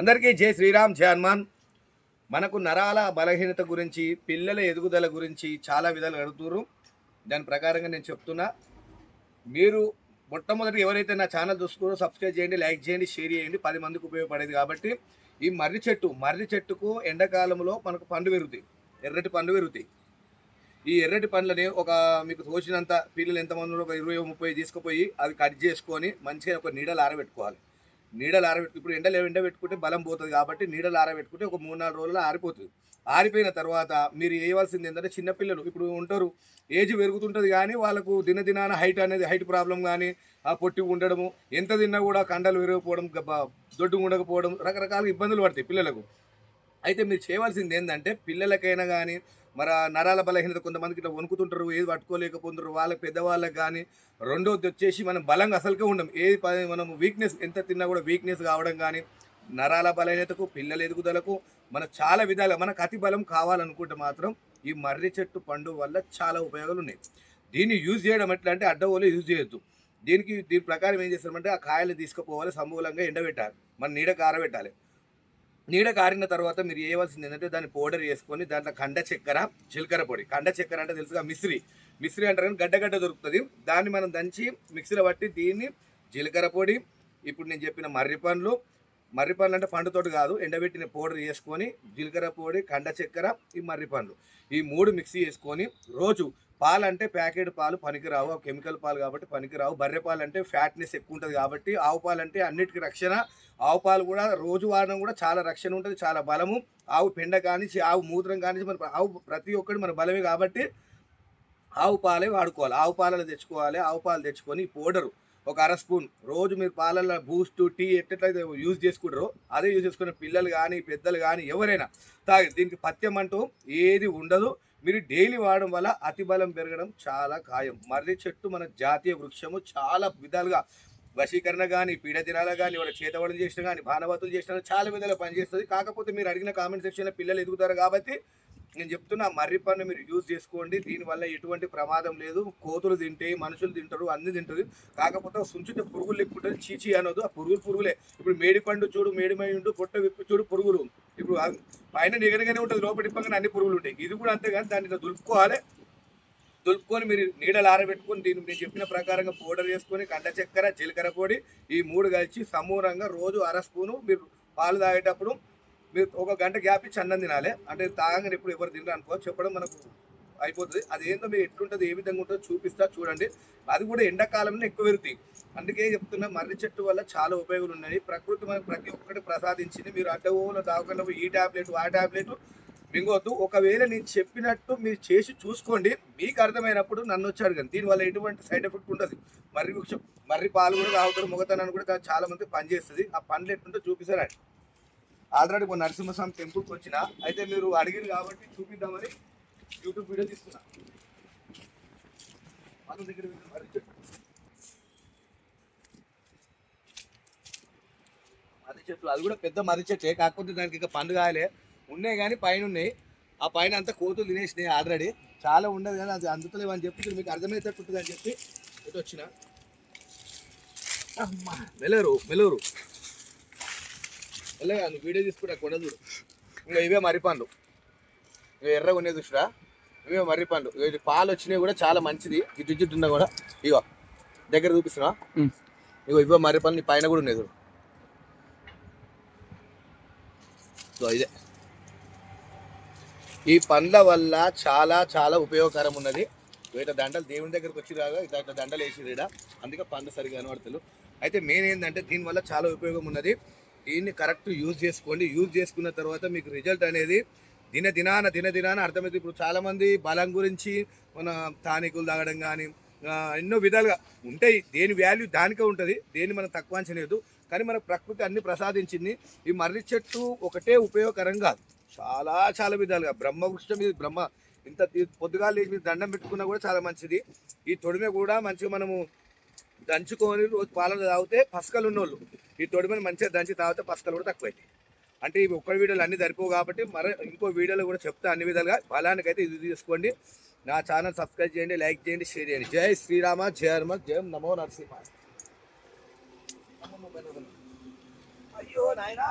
అందరికీ జై శ్రీరామ్ జై హనుమాన్. మనకు నరాల బలహీనత గురించి పిల్లల ఎదుగుదల గురించి చాలా విధాలు అడుగుతున్నారు దాని ప్రకారంగా నేను చెప్తున్నా. మీరు మొట్టమొదటి ఎవరైతే నా ఛానల్ చూసుకున్నారో సబ్స్క్రైబ్ చేయండి లైక్ చేయండి షేర్ చేయండి. పది మందికి ఉపయోగపడేది కాబట్టి ఈ మర్రి చెట్టు మర్రి చెట్టుకు ఎండాకాలంలో మనకు పండు పెరుగుతాయి. ఎర్రటి పండు పెరుగుతాయి. ఈ ఎర్రటి పండ్లని ఒక మీకు తోచినంత పిల్లలు ఎంతమంది ఒక ఇరవై ముప్పై తీసుకుపోయి అవి కట్ చేసుకొని మంచిగా ఒక నీడలు ఆరబెట్టుకోవాలి నీడలు ఆరబెట్టు ఇప్పుడు ఎండలు ఎండ పెట్టుకుంటే బలం పోతుంది కాబట్టి నీడలు ఆరబెట్టుకుంటే ఒక మూడు నాలుగు రోజులు ఆరిపోతుంది. ఆరిపోయిన తర్వాత మీరు వేయవలసింది ఏంటంటే చిన్నపిల్లలు ఇప్పుడు ఉంటారు ఏజ్ పెరుగుతుంటుంది కానీ వాళ్ళకు దినదినాన హైట్ అనేది హైట్ ప్రాబ్లం కానీ ఆ పొట్టి ఉండడము ఎంత తిన్నా కూడా కండలు విరగకపోవడం దొడ్డు ఉండకపోవడం రకరకాల ఇబ్బందులు పడతాయి పిల్లలకు. అయితే మీరు చేయవలసింది ఏంటంటే పిల్లలకైనా కానీ మరి నరాల బలహీనత కొంతమందికి ఇట్లా వణుకుతుంటారు ఏది పట్టుకోలేకపోతున్నారు వాళ్ళకి పెద్దవాళ్ళకి కానీ రెండోది వచ్చేసి మనం బలంగా అసలుకే ఉండం. ఏది మనం వీక్నెస్ ఎంత తిన్నా కూడా వీక్నెస్ కావడం కానీ నరాల బలహీనతకు పిల్లల ఎదుగుదలకు మన చాలా విధాలు మనకు అతి బలం కావాలనుకుంటే మాత్రం ఈ మర్రి చెట్టు పండు వల్ల చాలా ఉపయోగాలు ఉన్నాయి దీన్ని యూజ్ చేయడం ఎట్లా అంటే అడ్డగోలు యూజ్ చేయొద్దు. దీనికి దీని ప్రకారం ఏం చేస్తామంటే ఆ కాయలు తీసుకుపోవాలి సమూలంగా ఎండబెట్టాలి. మన నీడకు ఆరబెట్టాలి నీడ కారిన తర్వాత మీరు చేయవలసింది ఏంటంటే దాన్ని పౌడర్ చేసుకొని దాంట్లో కండ చక్కెర జీలకర్ర పొడి. కండ చక్కెర అంటే తెలుసుగా మిశ్రీ. మిశ్రీ అంటారు కానీ గడ్డ గడ్డ దొరుకుతుంది. దాన్ని మనం దంచి మిక్సీలో పట్టి దీన్ని జీలకర్ర పొడి ఇప్పుడు నేను చెప్పిన మర్రి పండ్లు మర్రి పండ్లు అంటే పండుతోటి కాదు ఎండబెట్టిన పౌడర్ చేసుకొని జీలకర్ర పొడి కండ చక్కెర ఈ మర్రి పండ్లు. ఈ మూడు మిక్సీ చేసుకొని రోజు పాలు అంటే ప్యాకెట్ పాలు పనికిరావు. కెమికల్ పాలు కాబట్టి పనికిరావు. బర్రె పాలు అంటే ఫ్యాట్నెస్ ఎక్కువ ఉంటుంది కాబట్టి ఆవు పాలు అంటే అన్నిటికీ రక్షణ. ఆవు పాలు కూడా రోజు వాడడం కూడా చాలా రక్షణ ఉంటుంది చాలా బలము. ఆవు పెండ కానించి ఆవు మూత్రం కానించి మన ఆవు ప్రతి ఒక్కటి మన బలమే కాబట్టి ఆవు పాలే వాడుకోవాలి. ఆవు పాలలో తెచ్చుకోవాలి. ఆవు పాలు తెచ్చుకొని పౌడరు ఒక అర స్పూన్. రోజు మీరు పాలల్లో బూస్ట్ టీ ఎట్లయితే యూజ్ చేసుకుంటారో అదే యూజ్ చేసుకునే పిల్లలు కానీ పెద్దలు కానీ ఎవరైనా తాగి దీనికి పథ్యం అంటూ ఏది ఉండదు. మీరు డైలీ వాడడం వల్ల అతి బలం పెరగడం చాలా ఖాయం. మర్రి చెట్టు మన జాతీయ వృక్షము. చాలా విధాలుగా వశీకరణ కానీ పీడదినాలు కానీ వాళ్ళ చేతవడం చేసినా కానీ భానవతులు చేసినా చాలా విధాలుగా పనిచేస్తుంది. కాకపోతే మీరు అడిగిన కామెంట్ సెక్షన్లో పిల్లలు ఎదుగుతారు కాబట్టి నేను చెప్తున్నా మర్రి పన్ను మీరు యూజ్ చేసుకోండి. దీనివల్ల ఎటువంటి ప్రమాదం లేదు. కోతులు తింటే మనుషులు తింటారు అన్ని తింటారు కాకపోతే సుంచితే పురుగులు ఎక్కుంటుంది. చీచి అనదు ఆ పురుగులు పురుగులే. ఇప్పుడు మేడి పండు చూడు మేడిమై ఉండు పొట్ట విప్పి చూడు పురుగులు. ఇప్పుడు పైన నిగనగానే ఉంటుంది లోపల ఇప్పగానే అన్ని పురుగులు ఉంటాయి. ఇది కూడా అంతే కానీ దాన్ని ఇట్లా దులుపుకోవాలి. దులుపుకొని మీరు నీడలు ఆరబెట్టుకొని దీన్ని నేను చెప్పిన ప్రకారంగా పౌడర్ చేసుకొని కండ చక్కెర జీలకర్ర పొడి ఈ మూడు కలిసి సమూలంగా రోజు అర స్పూను మీరు పాలు తాగేటప్పుడు మీరు ఒక గంట గ్యాప్ ఇచ్చి అన్నం తినాలి. అంటే తాగంగానే ఎప్పుడు ఎవరు తినరు అనుకో చెప్పడం మనకు అయిపోతుంది. అది ఏందో మీరు ఎట్లుంటుంది ఏ విధంగా ఉంటుందో చూపిస్తా చూడండి. అది కూడా ఎండాకాలంలో ఎక్కువ పెరుగుతాయి. అందుకే చెప్తున్నా మర్రి చెట్టు వల్ల చాలా ఉపయోగాలు ఉన్నాయి. ప్రకృతి మనకు ప్రతి ఒక్కటి ప్రసాదించింది. మీరు అడ్డగోలో దావకుండా ఈ టాబ్లెట్ ఆ టాబ్లెట్ మింగొద్దు. ఒకవేళ నేను చెప్పినట్టు మీరు చేసి చూసుకోండి. మీకు అర్థమైనప్పుడు నన్ను వచ్చాడు కానీ దీనివల్ల ఎటువంటి సైడ్ ఎఫెక్ట్ ఉండదు. మర్రి వృక్షం మర్రి పాలు కూడా తాగుతారు మొగతనాన్ని కూడా చాలా మంది పనిచేస్తుంది. ఆ పండ్లు ఎట్టుంటే చూపిస్తారండి ఆల్రెడీ కొన్ని నరసింహస్వామి టెంపుల్కి వచ్చిన అయితే మీరు అడిగింది కాబట్టి చూపిద్దామని యూట్యూబ్ వీడియో తీసుకున్నా మన దగ్గర మర్రి చెట్టు మర్రి చెట్లు అది కూడా పెద్ద మర్రి చెట్టే కాకపోతే దానికి ఇంకా పండు కాయలే. ఉన్నాయి కానీ పైన ఉన్నాయి. ఆ పైన అంతా కోతులు తినేసినాయి ఆల్రెడీ. చాలా ఉండదు కానీ అది అందుతలేవు అని చెప్పి మీకు అర్థమైతే ఉంటుంది అని చెప్పి ఇటు వచ్చిన. మెలూరు మెలూరు. మెల్లగా నువ్వు వీడియో తీసుకుంటా కొండ చూడు. ఇంకా ఇవే మర్రి పండ్లు. ఇవి ఎర్రగా ఉన్నాయి చూసిరా? ఇవే మర్రి పండ్లు. ఇగో ఇది పాలు వచ్చినాయి కూడా చాలా మంచిది. జిడ్డు జిడ్డు ఉన్నా కూడా. ఇగో దగ్గర చూపిస్తున్నా. ఇగో ఇవే మర్రి పండ్లు ఈ పైన కూడా ఉన్నాయి చూడు. సో ఇదే. ఈ పండ్ల వల్ల చాలా చాలా ఉపయోగకరం ఉన్నది. వీట దండలు దేవుని దగ్గరకు వచ్చి రాగా ఇట్లా దండలు వేసి రీడ అందుకే పండ్లు సరిగా కనబడతలు అయితే మెయిన్ ఏంటంటే దీనివల్ల చాలా ఉపయోగం ఉన్నది. దీన్ని కరెక్ట్ యూజ్ చేసుకోండి. యూజ్ చేసుకున్న తర్వాత మీకు రిజల్ట్ అనేది దిన దినాన దిన దినాన అర్థమవుతుంది. ఇప్పుడు చాలామంది బలం గురించి మన స్థానికులు తాగడం కానీ ఎన్నో విధాలుగా ఉంటాయి. దేని వాల్యూ దానికే ఉంటుంది. దేన్ని మనం తక్కువ అంచలేదు కానీ మన ప్రకృతి అన్ని ప్రసాదించింది. ఈ మర్రి చెట్టు ఒకటే ఉపయోగకరం కాదు. చాలా చాలా విధాలుగా. బ్రహ్మవృక్షం ఇది బ్రహ్మ ఇంత పొద్దుగా లేచి దండం పెట్టుకున్నా కూడా చాలా మంచిది. ఈ తొడిమె కూడా మంచిగా మనము దంచుకొని రోజు పాలన తాగితే పసకలు ఉన్నోళ్ళు. ఈ తొడిమెని మంచిగా దంచి తాగితే పసకలు కూడా తక్కువైతాయి. అంటే ఇవి ఒక్క వీడియోలు అన్ని సరిపోవు కాబట్టి మరో ఇంకో వీడియోలో కూడా చెప్తా అన్ని విధాలుగా. బలానికైతే ఇది తీసుకోండి. నా ఛానల్ సబ్స్క్రైబ్ చేయండి లైక్ చేయండి షేర్ చేయండి. జై శ్రీరామ జయ హనుమ జయం నమో నరసింహ. అయ్యో నాయనా